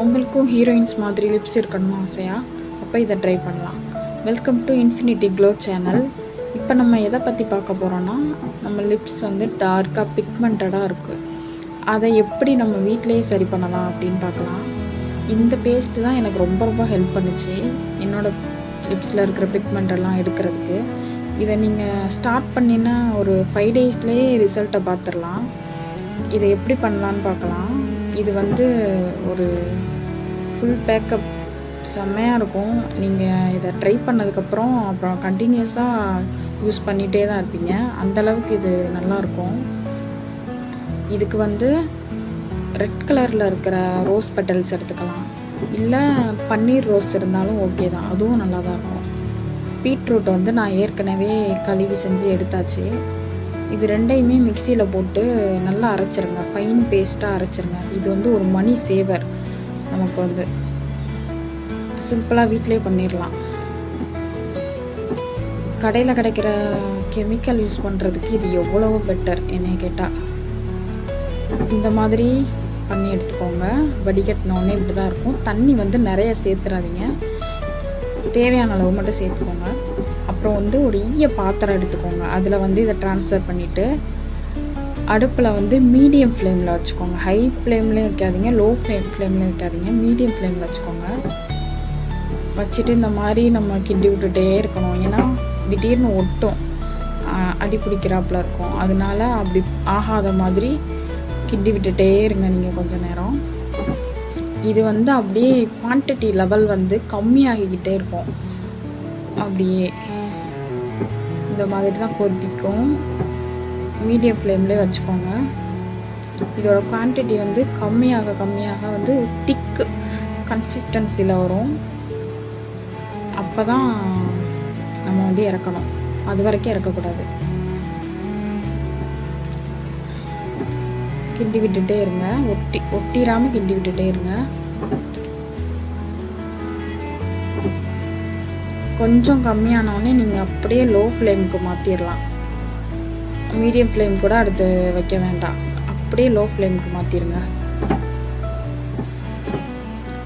உங்களுக்கும் ஹீரோயின்ஸ் மாதிரி லிப்ஸ் இருக்கணும்னு ஆசையா? அப்போ இதை ட்ரை பண்ணலாம். Welcome to infinity glow channel இப்போ நம்ம எதை பற்றி பார்க்க போகிறோன்னா நம்ம லிப்ஸ் வந்து டார்க்காக பிக்மெண்டடாக இருக்குது அதை எப்படி நம்ம வீட்டிலேயே சரி பண்ணலாம் அப்படின்னு பார்க்கலாம். இந்த பேஸ்ட்டு தான் எனக்கு ரொம்ப ரொம்ப ஹெல்ப் பண்ணுச்சு. என்னோடய லிப்ஸில் இருக்கிற பிக்மெண்ட் எல்லாம் எடுக்கிறதுக்கு. இதை நீங்கள் ஸ்டார்ட் பண்ணினா ஒரு ஃபைவ் டேஸ்லேயே ரிசல்ட்டை பார்த்துடலாம். இதை எப்படி பண்ணலான்னு பார்க்கலாம். இது வந்து ஒரு ஃபுல் பேக்கப் செம்மையாக இருக்கும். நீங்கள் இதை ட்ரை பண்ணதுக்கப்புறம் அப்புறம் கண்டினியூஸாக யூஸ் பண்ணிகிட்டே தான் இருப்பீங்க. அந்தளவுக்கு இது நல்லாயிருக்கும் இதுக்கு வந்து ரெட் கலரில் இருக்கிற ரோஸ் பெட்டல்ஸ் எடுத்துக்கலாம். இல்லை பன்னீர் ரோஸ் இருந்தாலும் ஓகே தான். அதுவும் நல்லா தான் இருக்கும். பீட்ரூட் வந்து நான் ஏற்கனவே கழுவி செஞ்சு எடுத்தாச்சு. இது ரெண்டையுமே மிக்சியில் போட்டு நல்லா அரைச்சிருங்க. ஃபைன் பேஸ்ட்டாக அரைச்சிருங்க. இது வந்து ஒரு மணி சேவர். நமக்கு வந்து சிம்பிளாக வீட்டிலே பண்ணிடலாம் கடையில் கிடைக்கிற கெமிக்கல் யூஸ் பண்ணுறதுக்கு இது எவ்வளவோ பெட்டர் என்னை கேட்டால் இந்த மாதிரி பண்ணி எடுத்துக்கோங்க. வடிகட்டினோடனே இப்படி தான் இருக்கும். தண்ணி வந்து நிறைய சேர்த்துறாதீங்க. தேவையான அளவு மட்டும் சேர்த்துக்கோங்க. அப்புறம் வந்து ஒரு ஈய பாத்திரம் எடுத்துக்கோங்க. அதில் வந்து இதை ட்ரான்ஸ்ஃபர் பண்ணிவிட்டு அடுப்பில் வந்து மீடியம் ஃப்ளேமில் வச்சுக்கோங்க. ஹை ஃப்ளேம்லேயும் வைக்காதீங்க லோ ஃப்ளேம் ஃப்ளேம்லேயும் வைக்காதீங்க. மீடியம் ஃப்ளேமில் வச்சுக்கோங்க. வச்சுட்டு இந்த மாதிரி நம்ம கிண்டி விட்டுட்டே இருக்கணும். ஏன்னா திடீர்னு ஒட்டும். அடி பிடிக்கிறாப்புல இருக்கும். அதனால அப்படி ஆகாத மாதிரி கிண்டி விட்டுட்டே இருங்க நீங்கள் கொஞ்சம் நேரம். இது வந்து அப்படியே குவான்டிட்டி லெவல் வந்து கம்மியாகிக்கிட்டே இருக்கும். அப்படியே இந்த மாதிரி தான் கொதிக்கும். மீடியம் ஃப்ளேம்லேயே வச்சுக்கோங்க. இதோட குவான்டிட்டி வந்து கம்மியாக கம்மியாக வந்து திக்கு கன்சிஸ்டன்சியில் வரும். அப்போ தான் நம்ம வந்து இறக்கணும். அது வரைக்கும் இறக்கக்கூடாது. கிண்டி விட்டுட்டே இருங்க. ஒட்டி ஒட்டிடாமல் கிண்டி விட்டுட்டே இருங்க. கொஞ்சம் கம்மியானோடனே நீங்கள் அப்படியே லோ ஃப்ளேமுக்கு மாற்றிடலாம் மீடியம் ஃப்ளேம் கூட அடுத்து வைக்க வேண்டாம். அப்படியே லோ ஃப்ளேமுக்கு மாற்றிடுங்க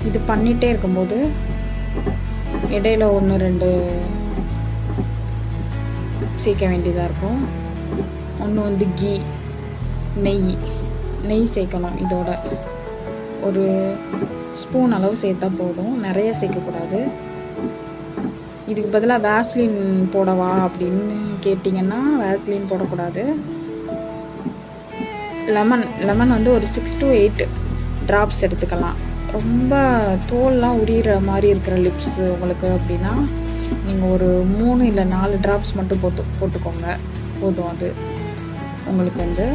இது பண்ணிகிட்டே இருக்கும்போது இடையில ஒன்று ரெண்டு சேர்க்க வேண்டியதாக இருக்கும். ஒன்று வந்து கீ நெய். நெய் சேர்க்கணும் இதோட. ஒரு ஸ்பூன் அளவு சேர்த்தா போதும். நிறைய சேர்க்கக்கூடாது. இதுக்கு பதிலாக வேஸ்லின் போடவா அப்படின்னு கேட்டிங்கன்னா வேஸ்லின் போடக்கூடாது. லெமன் லெமன் வந்து ஒரு சிக்ஸ் டு எயிட் ட்ராப்ஸ் எடுத்துக்கலாம். ரொம்ப தோல்லாம் உரியிற மாதிரி இருக்கிற லிப்ஸ் உங்களுக்கு அப்படின்னா நீங்கள் ஒரு மூணு இல்லை நாலு ட்ராப்ஸ் மட்டும் போட்டு போட்டுக்கோங்க. போதும் அது. உங்களுக்கு வந்து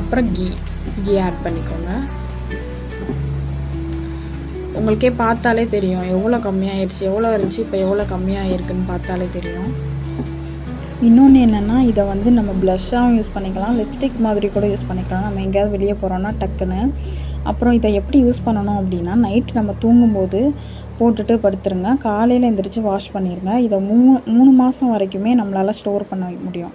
அப்புறம் கீ கீ ஆட் பண்ணிக்கோங்க. உங்களுக்கே பார்த்தாலே தெரியும். எவ்வளோ கம்மியாகிடுச்சு எவ்வளோ இருந்துச்சு இப்போ எவ்வளோ கம்மியாகிருக்குன்னு பார்த்தாலே தெரியும். இன்னொன்று என்னென்னா இதை வந்து நம்ம ப்ளஷ்ஷாகவும் யூஸ் பண்ணிக்கலாம். லிப்ஸ்டிக் மாதிரி கூட யூஸ் பண்ணிக்கலாம். நம்ம எங்கேயாவது வெளியே போகிறோன்னா டக்குன்னு. அப்புறம் இதை எப்படி யூஸ் பண்ணணும் அப்படின்னா நைட் நம்ம தூங்கும்போது போட்டுட்டு படுத்துருங்க. காலையில் எந்திரிச்சு வாஷ் பண்ணிடுங்க இதை மூணு மூணு மாதம் வரைக்குமே நம்மளால் ஸ்டோர் பண்ண முடியும்.